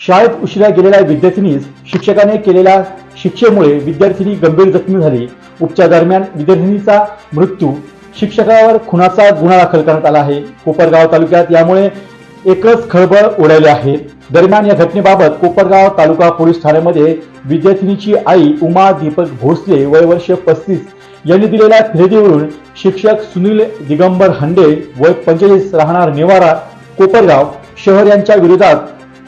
शाळेत उशिरा गेलेल्या विद्यार्थिनीस शिक्षकाने केलेल्या शिक्षेमुळे विद्यार्थिनी गंभीर जखमी झाली. उपचार दरम्यान विद्यार्थिनीचा मृत्यू शिक्षकावर खुनाचा गुन्हा दाखल करण्यात आला आहे. कोपरगाव तालुक्यात यामुळे एकच खळबळ उडाली आहे. दरम्यान या घटनेबाबत कोपरगाव तालुका पोलीस ठाण्यामध्ये विद्यार्थिनीची आई उमा दीपक भोसले वय वर्ष पस्तीस यांनी दिलेल्या फिर्यादीवरून शिक्षक सुनील दिगंबर हंडे वय पंचेचाळीस राहणार निवारा कोपरगाव शहर यांच्या विरोधात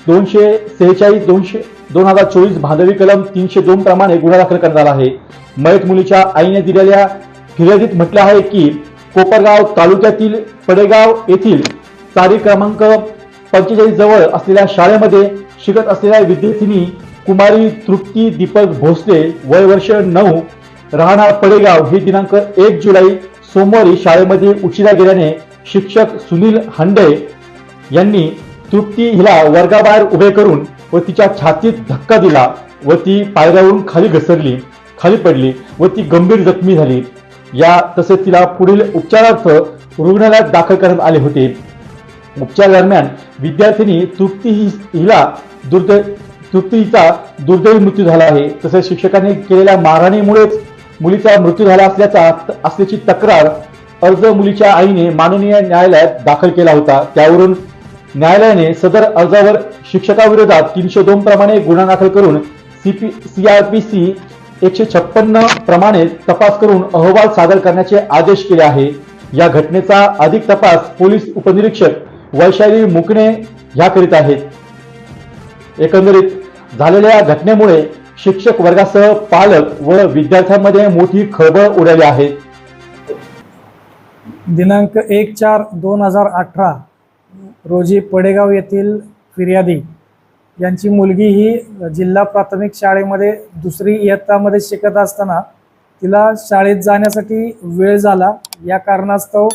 दोनशे सेहेचाळीस दोनशे दोन हजार चोवीस भादवी कलम तीनशे दोन प्रमाणे गुन्हा दाखल करण्यात आला आहे. मयत मुलीच्या आईने दिलेल्या फिर्यादीत म्हटलं आहे की कोपरगाव तालुक्यातील पडेगाव येथील चारी क्रमांक पंचेचाळीस जवळ असलेल्या शाळेमध्ये शिकत असलेल्या विद्यार्थिनी कुमारी तृप्ती दीपक भोसले वय वर्ष नऊ राहणार पडेगाव. ही दिनांक एक जुलै सोमवारी शाळेमध्ये उशिरा गेल्याने शिक्षक सुनील हंडे यांनी तृप्ती हिला वर्गाबाहेर उभे करून व तिच्या छातीत धक्का दिला व ती पायऱ्यावरून खाली घसरली खाली पडली व ती गंभीर जखमी झाली. या तसेच तिला पुढील उपचारार्थ रुग्णालयात दाखल करण्यात आले होते. उपचार दरम्यान विद्यार्थिनी तृप्ती हिला दुर्दै तृप्तीचा दुर्दैवी मृत्यू झाला आहे. तसेच शिक्षकांनी केलेल्या मारहाणीमुळेच मुलीचा मृत्यू झाला असल्याचा असल्याची तक्रार अर्ज मुलीच्या आईने माननीय न्यायालयात दाखल केला होता. त्यावरून न्यायालयाने सदर अर्जावर शिक्षकाविरोधात तीनशे दोन प्रमाणे गुन्हा दाखल करून सीपी सीआरपीसी एकशे छप्पन्न प्रमाणे तपास करून अहवाल सादर करण्याचे आदेश केले आहे. या घटनेचा अधिक तपास पोलीस उपनिरीक्षक वैशाली मुकणे ह्या करीत आहेत. एकंदरीत झालेल्या घटनेमुळे शिक्षक वर्गासह पालक व विद्यार्थ्यांमध्ये मोठी खळबळ उडाली आहे. दिनांक एक चार दोन हजार अठरा रोजी पडेगाव येथील फिर्यादी. यांची मुलगी ही जिल्हा प्राथमिक शाळेमध्ये दुसरी इयत्तामध्ये शिकत असताना तिला शाळेत जाण्यासाठी वेळ झाला. या कारणास्तव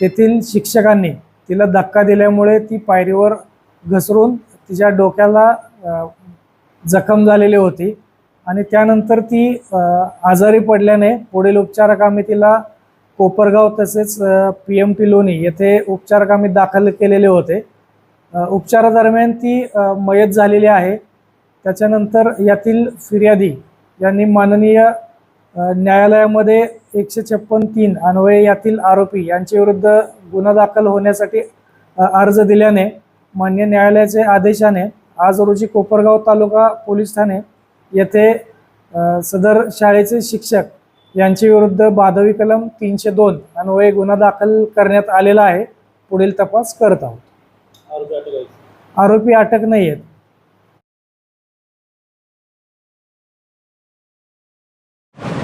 तेथील शिक्षकांनी तिला धक्का दिल्यामुळे ती पायरीवर घसरून तिच्या डोक्याला जखम झालेली होती. आणि त्यानंतर ती आजारी पडल्याने पुढील उपचारकामी तिला कोपरगाव तसेच पी एम टी लोणी येथे उपचारकामी दाखल केलेले होते. उपचारादरम्यान ती मयत झालेली आहे. त्याच्यानंतर यातील फिर्यादी यांनी माननीय न्यायालयामध्ये एकशे छप्पन तीन अन्वये यातील आरोपी यांच्या विरुद्ध गुन्हा दाखल होण्यासाठी अर्ज दिल्याने मान्य न्यायालयाचे आदेशाने आज रोजी कोपरगाव तालुका पोलीस ठाणे येथे सदर शाळेचे शिक्षक यांच्या विरुद्ध बाधवी कलम तीनशे दोन अन्वये गुन्हा दाखल करण्यात आलेला आहे. पुढील तपास करत आहोत. आरोपी अटक नाही आहेत.